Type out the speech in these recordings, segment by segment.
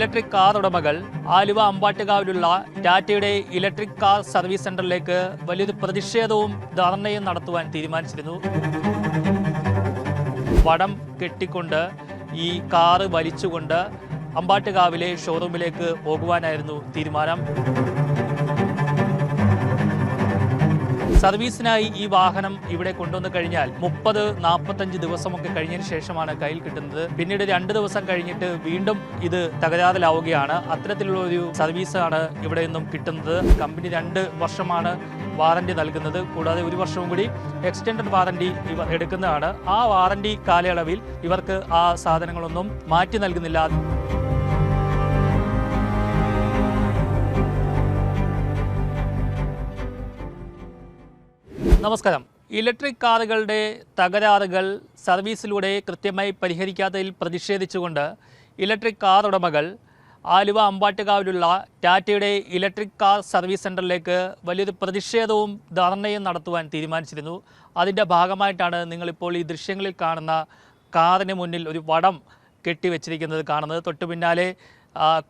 Electric car ഉടമകൾ ആലുവ അമ്പാട്ടുകാവിലുള്ള ടാറ്റയുടെ electric car service സെന്ററിലേക്ക് വലിയൊരു പ്രതിഷേധവും ധർണയും നടത്തുവാൻ തീരുമാനിച്ചിരുന്നു. വടം കെട്ടിക്കൊണ്ട് ഈ കാറ് വലിച്ചുകൊണ്ട് അമ്പാട്ടുകാവിലെ ഷോറൂമിലേക്ക് പോകുവാനായിരുന്നു തീരുമാനം. സർവീസിനായി ഈ വാഹനം ഇവിടെ കൊണ്ടുവന്നു കഴിഞ്ഞാൽ മുപ്പത് നാൽപ്പത്തഞ്ച് ദിവസമൊക്കെ കഴിഞ്ഞതിന് ശേഷമാണ് കയ്യിൽ കിട്ടുന്നത്. പിന്നീട് രണ്ട് ദിവസം കഴിഞ്ഞിട്ട് വീണ്ടും ഇത് തകരാറിലാവുകയാണ്. അത്തരത്തിലുള്ള ഒരു സർവീസാണ് ഇവിടെ നിന്നും കിട്ടുന്നത്. കമ്പനി രണ്ട് വർഷമാണ് വാറണ്ടി നൽകുന്നത്. കൂടാതെ ഒരു വർഷവും കൂടി എക്സ്റ്റൻഡഡ് വാറണ്ടി ഇവർ എടുക്കുന്നതാണ്. ആ വാറണ്ടി കാലയളവിൽ ഇവർക്ക് ആ സാധനങ്ങളൊന്നും മാറ്റി നൽകുന്നില്ല. നമസ്കാരം. ഇലക്ട്രിക് കാറുകളുടെ തകരാറുകൾ സർവീസിലൂടെ കൃത്യമായി പരിഹരിക്കാത്തതിൽ പ്രതിഷേധിച്ചുകൊണ്ട് ഇലക്ട്രിക് കാർ ഉടമകൾ ആലുവ അമ്പാട്ടുകാവിലുള്ള ടാറ്റയുടെ ഇലക്ട്രിക് കാർ സർവീസ് സെന്ററിലേക്ക് വലിയൊരു പ്രതിഷേധവും ധർണയും നടത്തുവാൻ തീരുമാനിച്ചിരുന്നു. അതിന്റെ ഭാഗമായിട്ടാണ് നിങ്ങളിപ്പോൾ ഈ ദൃശ്യങ്ങളിൽ കാണുന്ന കാറിന് മുന്നിൽ ഒരു വടം കെട്ടിവെച്ചിരിക്കുന്നത് കാണുന്നത്. തൊട്ടു പിന്നാലെ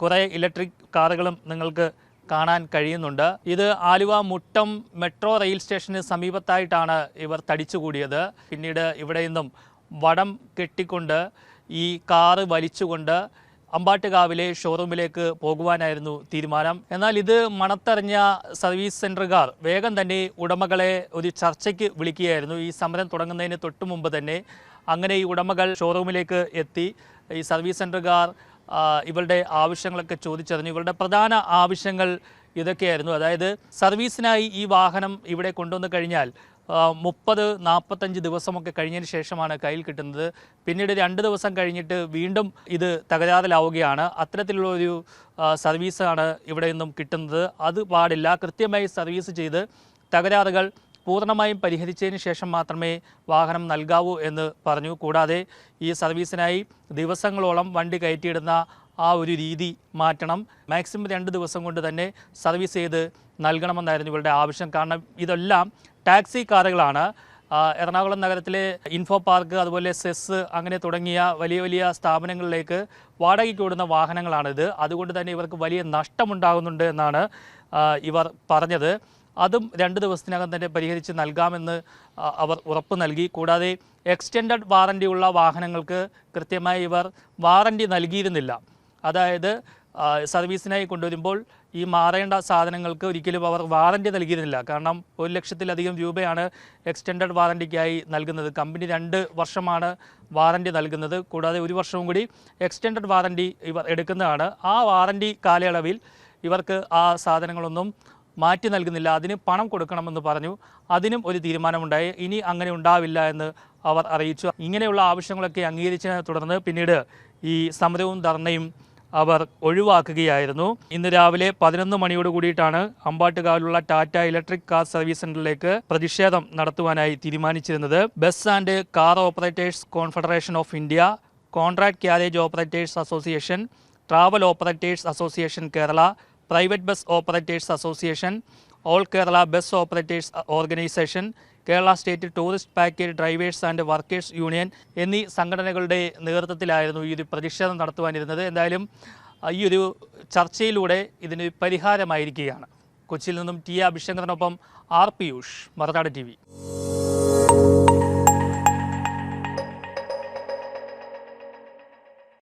കുറേ ഇലക്ട്രിക് കാറുകളും നിങ്ങൾക്ക് കാണാൻ കഴിയുന്നുണ്ട്. ഇത് ആലുവ മുട്ടം മെട്രോ റെയിൽ സ്റ്റേഷന് സമീപത്തായിട്ടാണ് ഇവർ തടിച്ചുകൂടിയത്. പിന്നീട് ഇവിടെ നിന്നും വടം കെട്ടിക്കൊണ്ട് ഈ കാറ് വലിച്ചുകൊണ്ട് അമ്പാട്ടുകാവിലെ ഷോറൂമിലേക്ക് പോകുവാനായിരുന്നു തീരുമാനം. എന്നാൽ ഇത് മണത്തറിഞ്ഞ സർവീസ് സെന്ററുകാർ വേഗം തന്നെ ഉടമകളെ ഒരു ചർച്ചയ്ക്ക് വിളിക്കുകയായിരുന്നു. ഈ സമരം തുടങ്ങുന്നതിന് തൊട്ടു മുമ്പ് തന്നെ അങ്ങനെ ഈ ഉടമകൾ ഷോറൂമിലേക്ക് എത്തി. ഈ സർവീസ് സെന്ററുകാർ ആ, ഇവരുടെ ആവശ്യങ്ങളൊക്കെ ചോദിച്ചതിന് ഇവളുടെ പ്രധാന ആവശ്യങ്ങൾ ഇതൊക്കെയായിരുന്നു. അതായത് സർവീസിനായി ഈ വാഹനം ഇവിടെ കൊണ്ടുവന്നു കഴിഞ്ഞാൽ മുപ്പത് നാൽപ്പത്തഞ്ച് ദിവസമൊക്കെ കഴിഞ്ഞതിന് ശേഷമാണ് കയ്യിൽ കിട്ടുന്നത്. പിന്നീട് രണ്ട് ദിവസം കഴിഞ്ഞിട്ട് വീണ്ടും ഇത് തകരാറിലാവുകയാണ്. അത്തരത്തിലുള്ള ഒരു സർവീസാണ് ഇവിടെ നിന്നും കിട്ടുന്നത്. അത് പാടില്ല. കൃത്യമായി സർവീസ് ചെയ്ത് തകരാറുകൾ പൂർണമായും പരിഹരിച്ചതിന് ശേഷം മാത്രമേ വാഹനം നൽകാവൂ എന്ന് പറഞ്ഞു. കൂടാതെ ഈ സർവീസിനായി ദിവസങ്ങളോളം വണ്ടി കയറ്റിയിടുന്ന ആ ഒരു രീതി മാറ്റണം. മാക്സിമം രണ്ട് ദിവസം കൊണ്ട് തന്നെ സർവീസ് ചെയ്ത് നൽകണമെന്നായിരുന്നു ഇവരുടെ ആവശ്യം. കാരണം ഇതെല്ലാം ടാക്സി കാറുകളാണ്. എറണാകുളം നഗരത്തിലെ ഇൻഫോ പാർക്ക് അതുപോലെ സെസ് അങ്ങനെ തുടങ്ങിയ വലിയ വലിയ സ്ഥാപനങ്ങളിലേക്ക് വാടകയ്ക്ക് ഓടുന്ന വാഹനങ്ങളാണിത്. അതുകൊണ്ട് തന്നെ ഇവർക്ക് വലിയ നഷ്ടമുണ്ടാകുന്നുണ്ട് എന്നാണ് ഇവർ പറഞ്ഞത്. അതും രണ്ട് ദിവസത്തിനകം തന്നെ പരിഹരിച്ച് നൽകാമെന്ന് അവർ ഉറപ്പ് നൽകി. കൂടാതെ എക്സ്റ്റെൻഡഡ് വാറണ്ടി ഉള്ള വാഹനങ്ങൾക്ക് കൃത്യമായി ഇവർ വാറണ്ടി നൽകിയിരുന്നില്ല. അതായത് സർവീസിനായി കൊണ്ടുവരുമ്പോൾ ഈ മാറേണ്ട സാധനങ്ങൾക്ക് ഒരിക്കലും അവർ വാറണ്ടി നൽകിയിരുന്നില്ല. കാരണം ഒരു ലക്ഷത്തിലധികം രൂപയാണ് എക്സ്റ്റെൻഡഡ് വാറന്റിക്കായി നൽകുന്നത്. കമ്പനി രണ്ട് വർഷമാണ് വാറണ്ടി നൽകുന്നത്. കൂടാതെ ഒരു വർഷവും കൂടി എക്സ്റ്റെൻഡഡ് വാറണ്ടി ഇവർ എടുക്കുന്നതാണ്. ആ വാറണ്ടി കാലയളവിൽ ഇവർക്ക് ആ സാധനങ്ങളൊന്നും മാറ്റി നൽകുന്നില്ല. അതിന് പണം കൊടുക്കണമെന്ന് പറഞ്ഞു. അതിനും ഒരു തീരുമാനമുണ്ടായി. ഇനി അങ്ങനെ ഉണ്ടാവില്ല എന്ന് അവർ അറിയിച്ചു. ഇങ്ങനെയുള്ള ആവശ്യങ്ങളൊക്കെ അംഗീകരിച്ചതിനെ തുടർന്ന് പിന്നീട് ഈ സമരവും ധർണയും അവർ ഒഴിവാക്കുകയായിരുന്നു. ഇന്ന് രാവിലെ പതിനൊന്ന് മണിയോട് കൂടിയിട്ടാണ് അമ്പാട്ടുകാവിലുള്ള ടാറ്റ ഇലക്ട്രിക് കാർ സർവീസ് സെന്ററിലേക്ക് പ്രതിഷേധം നടത്തുവാനായി തീരുമാനിച്ചിരുന്നത്. Bus and car operators confederation of India contract carriage operators association travel operators association Kerala private bus operators association all Kerala bus operators organisation Kerala state tourist package drivers and workers union എന്നീ സംഘടനകളുടെ നേതൃത്വത്തിലായിരുന്നു ഈ ഒരു പ്രതിഷേധം നടത്തുവാനിരുന്നത്. എന്തായാലും ഈ ഒരു ചർച്ചയിലൂടെ ഇതിന് പരിഹാരമായിരിക്കുകയാണ്. കൊച്ചിയിൽ നിന്നും ടി അഭിഷേകറിനൊപ്പം ആർ പിയൂഷ് മറുനാട് ടി